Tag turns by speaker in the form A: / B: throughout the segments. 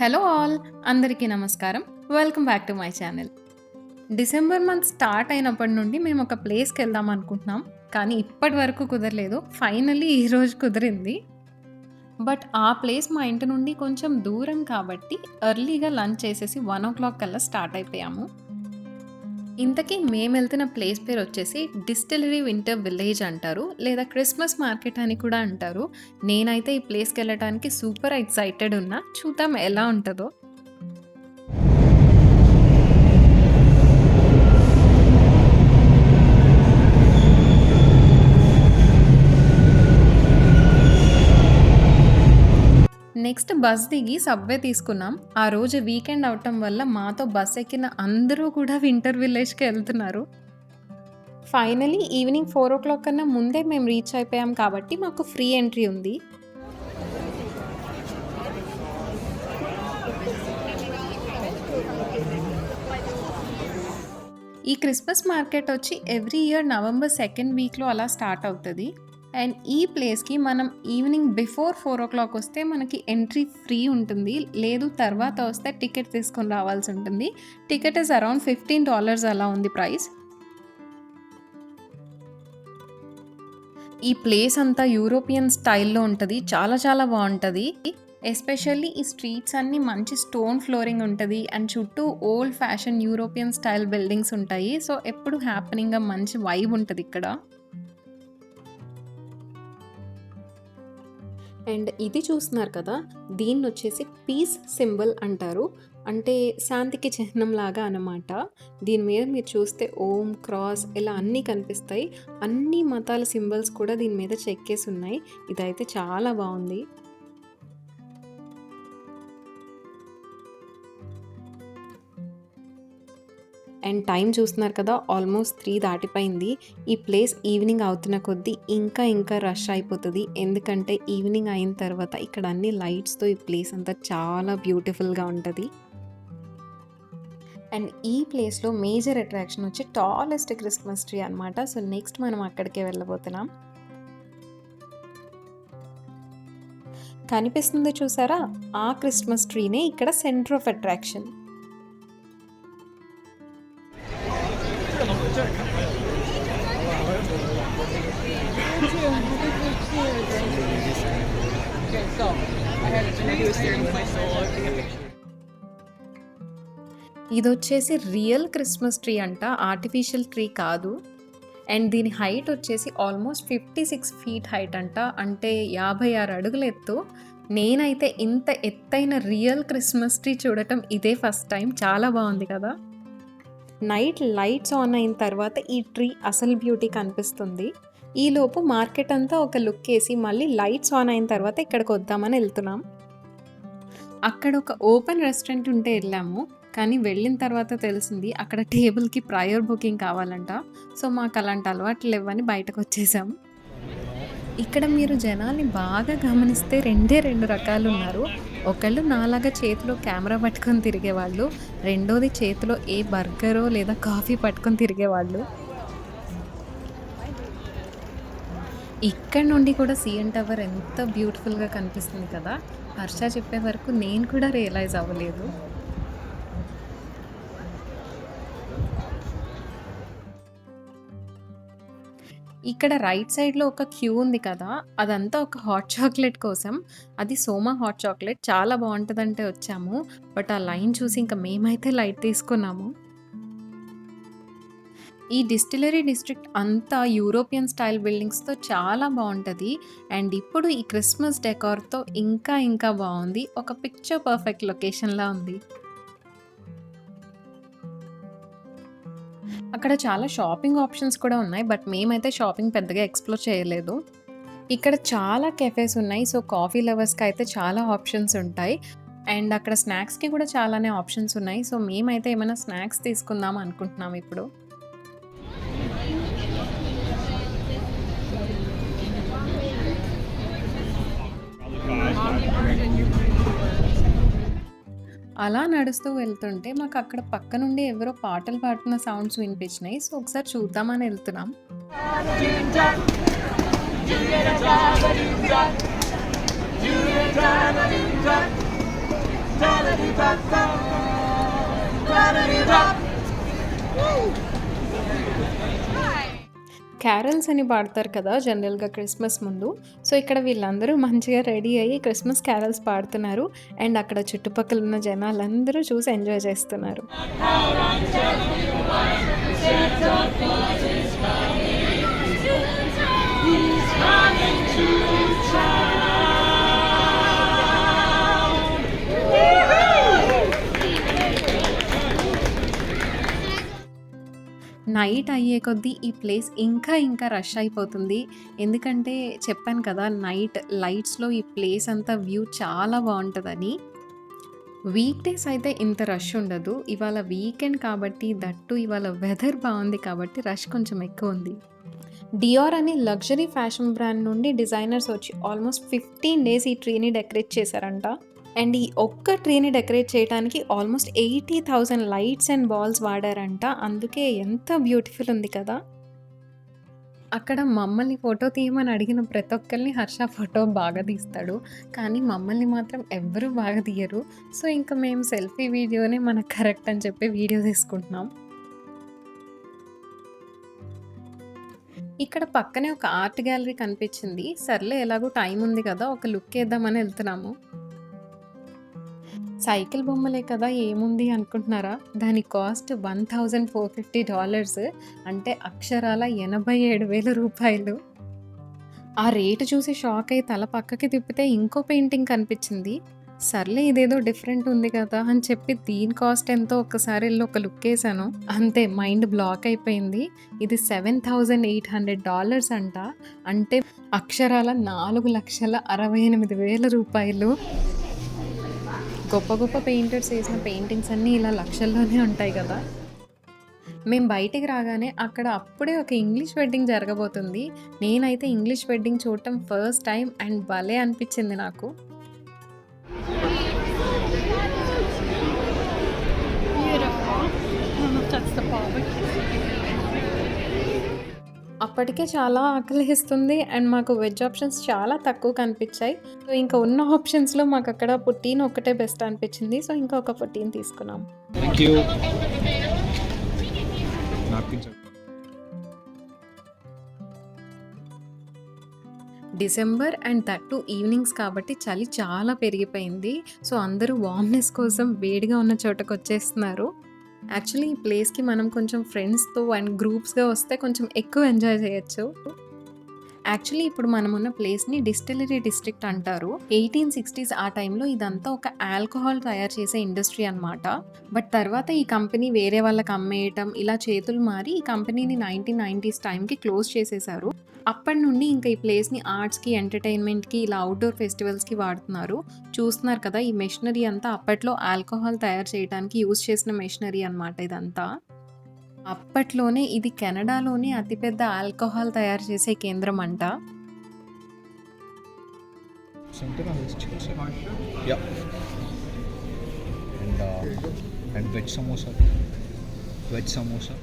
A: Hello all అందరికీ నమస్కారం. Welcome back to my channel. December month start అయినప్పటి నుండి మేము ఒక ప్లేస్కి వెళ్దాం అనుకుంటున్నాం. కానీ ఇప్పటి వరకు కుదరలేదు. ఫైనల్లీ ఈరోజు కుదిరింది. బట్ ఆ ప్లేస్ మా ఇంటి నుండి కొంచెం దూరం కాబట్టి ఎర్లీగా లంచ్ చేసేసి వన్ ఓ క్లాక్ కల్లా స్టార్ట్ అయిపోయాము. ఇంతకీ మేము వెళ్తున్న ప్లేస్ పేరు వచ్చేసి డిస్టిలరీ వింటర్ విలేజ్ అంటారు లేదా క్రిస్మస్ మార్కెట్ అని కూడా అంటారు. నేనైతే ఈ ప్లేస్కి వెళ్ళడానికి సూపర్ ఎక్సైటెడ్ ఉన్నా. చూద్దాం ఎలా ఉంటుందో. నెక్స్ట్ బస్ దిగి సబ్వే తీసుకున్నాం. ఆ రోజు వీకెండ్ అవటం వల్ల మాతో బస్ ఎక్కిన అందరూ కూడా వింటర్ విలేజ్కి వెళ్తున్నారు. Finally evening four o'clock కన్నా ముందే మేము రీచ్ అయిపోయాం కాబట్టి మాకు ఫ్రీ ఎంట్రీ ఉంది. ఈ క్రిస్మస్ మార్కెట్ వచ్చి ఎవ్రీ ఇయర్ నవంబర్ సెకండ్ వీక్లో అలా స్టార్ట్ అవుతుంది. అండ్ ఈ ప్లేస్కి మనం evening before four o'clock వస్తే మనకి ఎంట్రీ ఫ్రీ ఉంటుంది. లేదు తర్వాత వస్తే టికెట్ తీసుకొని రావాల్సి ఉంటుంది. Ticket is around fifteen dollars అలా ఉంది ప్రైస్. ఈ ప్లేస్ అంతా యూరోపియన్ స్టైల్లో ఉంటుంది. చాలా చాలా బాగుంటుంది. ఎస్పెషల్లీ ఈ స్ట్రీట్స్ అన్నీ మంచి స్టోన్ ఫ్లోరింగ్ ఉంటుంది. అండ్ చుట్టూ old fashion European style buildings ఉంటాయి. సో ఎప్పుడు హ్యాపెనింగ్గా మంచి వైబ్ ఉంటుంది ఇక్కడ. అండ్ ఇది చూస్తున్నారు కదా దీన్ని వచ్చేసి పీస్ సింబల్ అంటారు. అంటే శాంతికి చిహ్నం లాగా అన్నమాట. దీని మీద మీరు చూస్తే ఓం క్రాస్ ఇలా అన్నీ కనిపిస్తాయి. అన్ని మతాల సింబల్స్ కూడా దీని మీద చెక్కేసి ఉన్నాయి. ఇదైతే చాలా బాగుంది. అండ్ టైం చూస్తున్నారు కదా ఆల్మోస్ట్ త్రీ దాటిపోయింది. ఈ ప్లేస్ ఈవినింగ్ అవుతున్న కొద్దీ ఇంకా ఇంకా రష్ అయిపోతుంది. ఎందుకంటే ఈవినింగ్ అయిన తర్వాత ఇక్కడ అన్ని లైట్స్తో ఈ ప్లేస్ అంతా చాలా బ్యూటిఫుల్గా ఉంటుంది. అండ్ ఈ ప్లేస్లో మేజర్ అట్రాక్షన్ వచ్చి టాలెస్ట్ క్రిస్మస్ ట్రీ అనమాట సో నెక్స్ట్ మనం అక్కడికే వెళ్ళబోతున్నాం. కనిపిస్తుంది చూసారా? ఆ క్రిస్మస్ ట్రీనే ఇక్కడ సెంటర్ ఆఫ్ అట్రాక్షన్. ఇది వచ్చేసి రియల్ క్రిస్మస్ ట్రీ అంట ఆర్టిఫిషియల్ ట్రీ కాదు. అండ్ దీని హైట్ వచ్చేసి almost fifty six feet height అంట. అంటే యాభై ఆరు అడుగుల ఎత్తు. నేనైతే ఇంత ఎత్తైన రియల్ క్రిస్మస్ ట్రీ చూడటం ఇదే ఫస్ట్ టైం చాలా బాగుంది కదా. నైట్ లైట్స్ ఆన్ అయిన తర్వాత ఈ ట్రీ అసలు బ్యూటీ కనిపిస్తుంది. ఈలోపు మార్కెట్ అంతా ఒక లుక్ వేసి మళ్ళీ లైట్స్ ఆన్ అయిన తర్వాత ఇక్కడికి వద్దామని వెళ్తున్నాం. అక్కడ ఒక ఓపెన్ రెస్టారెంట్ ఉంటే వెళ్ళాము కానీ వెళ్ళిన తర్వాత తెలిసింది అక్కడ టేబుల్కి ప్రయర్ బుకింగ్ కావాలంట. సో మాకు అలాంటి అలవాట్లు లేవని బయటకు వచ్చేసాం ఇక్కడ మీరు జనాల్ని బాగా గమనిస్తే రెండే రెండు రకాలు ఉన్నారు. ఒకళ్ళు నాలాగా చేతిలో కెమెరా పట్టుకొని తిరిగేవాళ్ళు రెండోది చేతిలో ఏ బర్గరో లేదా కాఫీ పట్టుకొని తిరిగేవాళ్ళు. ఇక్కడ నుండి కూడా సిఎన్ టవర్ ఎంత బ్యూటిఫుల్గా కనిపిస్తుంది కదా. హర్ష చెప్పే వరకు నేను కూడా రియలైజ్ అవ్వలేదు. ఇక్కడ రైట్ సైడ్లో ఒక క్యూ ఉంది కదా. అదంతా ఒక హాట్ చాక్లెట్ కోసం. అది సోమా హాట్ చాక్లెట్ చాలా బాగుంటుందంటే వచ్చాము. బట్ ఆ లైన్ చూసి ఇంకా మేమైతే లైట్ తీసుకున్నాము. ఈ డిస్టిలరీ డిస్ట్రిక్ట్ అంతా యూరోపియన్ స్టైల్ బిల్డింగ్స్తో చాలా బాగుంటుంది. అండ్ ఇప్పుడు ఈ క్రిస్మస్ డెకార్తో ఇంకా ఇంకా బాగుంది. ఒక పిక్చర్ పర్ఫెక్ట్ లొకేషన్లా ఉంది. అక్కడ చాలా షాపింగ్ ఆప్షన్స్ కూడా ఉన్నాయి. బట్ మేమైతే షాపింగ్ పెద్దగా ఎక్స్ప్లోర్ చేయలేదు. ఇక్కడ చాలా కెఫేస్ ఉన్నాయి. సో కాఫీ లవర్స్కి అయితే చాలా ఆప్షన్స్ ఉంటాయి. అండ్ అక్కడ స్నాక్స్కి కూడా చాలానే ఆప్షన్స్ ఉన్నాయి. సో మేమైతే ఏమైనా స్నాక్స్ తీసుకుందాం అనుకుంటున్నాం ఇప్పుడు. అలా నడుస్తూ వెళ్తుంటే మాకు అక్కడ పక్క నుండి ఎవరో పాటలు పాడుతున్న సౌండ్స్ వినిపించినాయి. సో ఒకసారి చూద్దామని వెళ్తున్నాం.
B: Julia,
A: క్యారల్స్ అని పాడతారు కదా జనరల్గా క్రిస్మస్ ముందు. సో ఇక్కడ వీళ్ళందరూ మంచిగా రెడీ అయ్యి క్రిస్మస్ క్యారల్స్ పాడుతున్నారు. అండ్ అక్కడ చుట్టుపక్కల ఉన్న జనాలందరూ చూసి ఎంజాయ్ చేస్తున్నారు. నైట్ అయ్యే కొద్దీ ఈ ప్లేస్ ఇంకా ఇంకా రష్ అయిపోతుంది. ఎందుకంటే చెప్పాను కదా నైట్ లైట్స్లో ఈ ప్లేస్ అంతా వ్యూ చాలా బాగుంటుందని. వీక్ డేస్ అయితే ఇంత రష్ ఉండదు. ఇవాళ వీకెండ్ కాబట్టి దట్టు ఇవాళ వెదర్ బాగుంది కాబట్టి రష్ కొంచెం ఎక్కువ ఉంది. డియోర్ అనే లగ్జరీ ఫ్యాషన్ బ్రాండ్ నుండి డిజైనర్స్ వచ్చి ఆల్మోస్ట్ ఫిఫ్టీన్ డేస్ ఈ ట్రీని డెకరేట్ చేశారంట. అండ్ ఈ ఒక్క ట్రీని డెకరేట్ చేయడానికి almost eighty thousand lights and balls వాడారంట. అందుకే ఎంత బ్యూటిఫుల్ ఉంది కదా. అక్కడ మమ్మల్ని ఫోటో తీయమని అడిగిన ప్రతి ఒక్కరిని హర్ష ఫోటో బాగా తీస్తాడు. కానీ మమ్మల్ని మాత్రం ఎవ్వరూ బాగా తీయరు. సో ఇంకా మేము సెల్ఫీ వీడియోనే మనకు కరెక్ట్ అని చెప్పి వీడియో తీసుకుంటున్నాం. ఇక్కడ పక్కనే ఒక ఆర్ట్ గ్యాలరీ కనిపించింది. సర్లే ఎలాగో టైం ఉంది కదా ఒక లుక్ వేద్దామని వెళ్తున్నాము. సైకిల్ బొమ్మలే కదా ఏముంది అనుకుంటున్నారా? దాని cost one thousand four fifty dollars. అంటే అక్షరాల ఎనభై ఏడు వేల రూపాయలు. ఆ రేటు చూసి షాక్ అయి తల పక్కకి తిప్పితే ఇంకో పెయింటింగ్ కనిపించింది. సర్లే ఇదేదో డిఫరెంట్ ఉంది కదా అని చెప్పి దీని కాస్ట్ ఎంతో ఒక్కసారి వెళ్ళి ఒక లుక్ వేసాను అంతే మైండ్ బ్లాక్ అయిపోయింది. ఇది seven thousand eight hundred dollars అంట. అంటే అక్షరాల నాలుగు లక్షల అరవై ఎనిమిది వేల రూపాయలు. గొప్ప గొప్ప పెయింటర్స్ వేసిన పెయింటింగ్స్ అన్నీ ఇలా లక్షల్లోనే ఉంటాయి కదా. మేము బయటికి రాగానే అక్కడ అప్పుడే ఒక ఇంగ్లీష్ వెడ్డింగ్ జరగబోతుంది. నేనైతే ఇంగ్లీష్ వెడ్డింగ్ చూడటం ఫస్ట్ టైం అండ్ భలే అనిపించింది నాకు. అప్పటికే చాలా ఆకలిస్తుంది అండ్ మాకు వెజ్ ఆప్షన్స్ చాలా తక్కువ కనిపించాయి. సో ఇంకా ఉన్న ఆప్షన్స్లో మాకు అక్కడ పుట్టీన్ ఒకటే బెస్ట్ అనిపించింది. సో ఇంకా ఒక పుట్టీన్ తీసుకున్నాం. డిసెంబర్ అండ్ దట్టు ఈవినింగ్స్ కాబట్టి చలి చాలా పెరిగిపోయింది. సో అందరూ వార్మ్నెస్ కోసం వేడిగా ఉన్న చోటకు వచ్చేస్తున్నారు. యాక్చువల్లీ ఈ ప్లేస్కి మనం కొంచెం ఫ్రెండ్స్తో అండ్ గ్రూప్స్గా వస్తే కొంచెం ఎక్కువ ఎంజాయ్ చేయొచ్చు. యాక్చువల్లీ ఇప్పుడు మనం ఉన్న ప్లేస్ని డిస్టిలరీ డిస్ట్రిక్ట్ అంటారు. ఎయిటీన్ సిక్స్టీస్ ఆ టైంలో ఇదంతా ఒక ఆల్కహాల్ తయారు చేసే ఇండస్ట్రీ అన్నమాట. బట్ తర్వాత ఈ కంపెనీ వేరే వాళ్ళకి అమ్మేయటం ఇలా చేతులు మారి ఈ కంపెనీని నైన్టీన్ నైంటీస్ టైంకి క్లోజ్ చేసేసారు. అప్పటి నుండి ఇంకా ఈ ప్లేస్ని ఆర్ట్స్కి ఎంటర్టైన్మెంట్కి ఇలా అవుట్డోర్ ఫెస్టివల్స్కి వాడుతున్నారు. చూస్తున్నారు కదా ఈ మెషినరీ అంతా అప్పట్లో ఆల్కహాల్ తయారు చేయడానికి యూజ్ చేసిన మెషినరీ అన్నమాట ఇదంతా. అప్పట్లోనే ఇది కెనడాలోనే అతిపెద్ద ఆల్కహాల్ తయారు చేసే కేంద్రం అంట.
C: uh.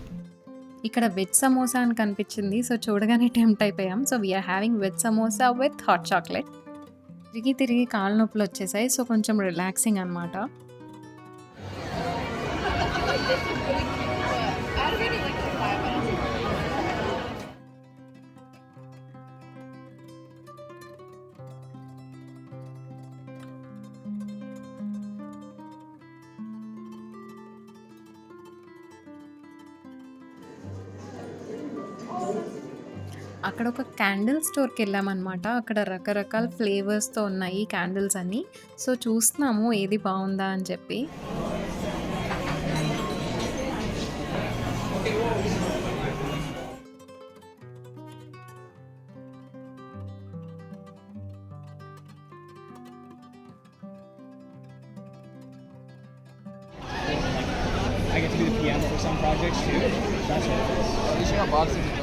A: ఇక్కడ వెజ్ సమోసా అని కనిపించింది. సో చూడగానే టెంప్ట్ అయిపోయాం. So we are having veg samosa with hot chocolate తిరిగి తిరిగి కాళ్ళ నొప్పులు వచ్చేసాయి. సో కొంచెం రిలాక్సింగ్ అనమాట అక్కడ ఒక క్యాండిల్ స్టోర్కి వెళ్ళామన్నమాట అక్కడ రకరకాల ఫ్లేవర్స్తో ఉన్నాయి క్యాండిల్స్ అన్ని సో చూస్తున్నాము ఏది బాగుందా అని చెప్పి
C: I get to do the piano for some projects too. That's it.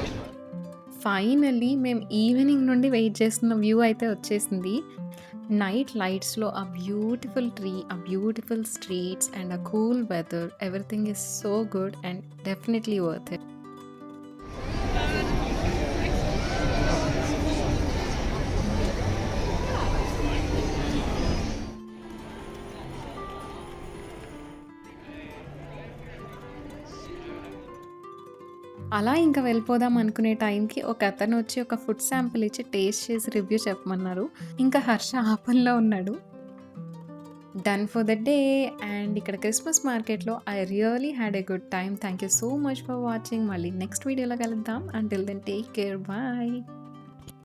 A: Finally మేము ఈవినింగ్ నుండి వెయిట్ చేస్తున్న వ్యూ అయితే వచ్చేసింది. నైట్ లైట్స్లో ఆ బ్యూటిఫుల్ ట్రీ ఆ బ్యూటిఫుల్ స్ట్రీట్స్ అండ్ ఆ cool weather everything is so good and definitely worth it. అలా ఇంకా వెళ్ళిపోదాం అనుకునే టైంకి ఒక అతను వచ్చి ఒక ఫుడ్ శాంపిల్ ఇచ్చి టేస్ట్ చేసి రివ్యూ చెప్పమన్నారు. ఇంకా హర్ష ఆపంలో ఉన్నాడు. Done for the day and ఇక్కడ క్రిస్మస్ మార్కెట్లో I really had a good time thank you so much for watching మళ్ళీ నెక్స్ట్ వీడియోలో కలుద్దాం. Until then take care bye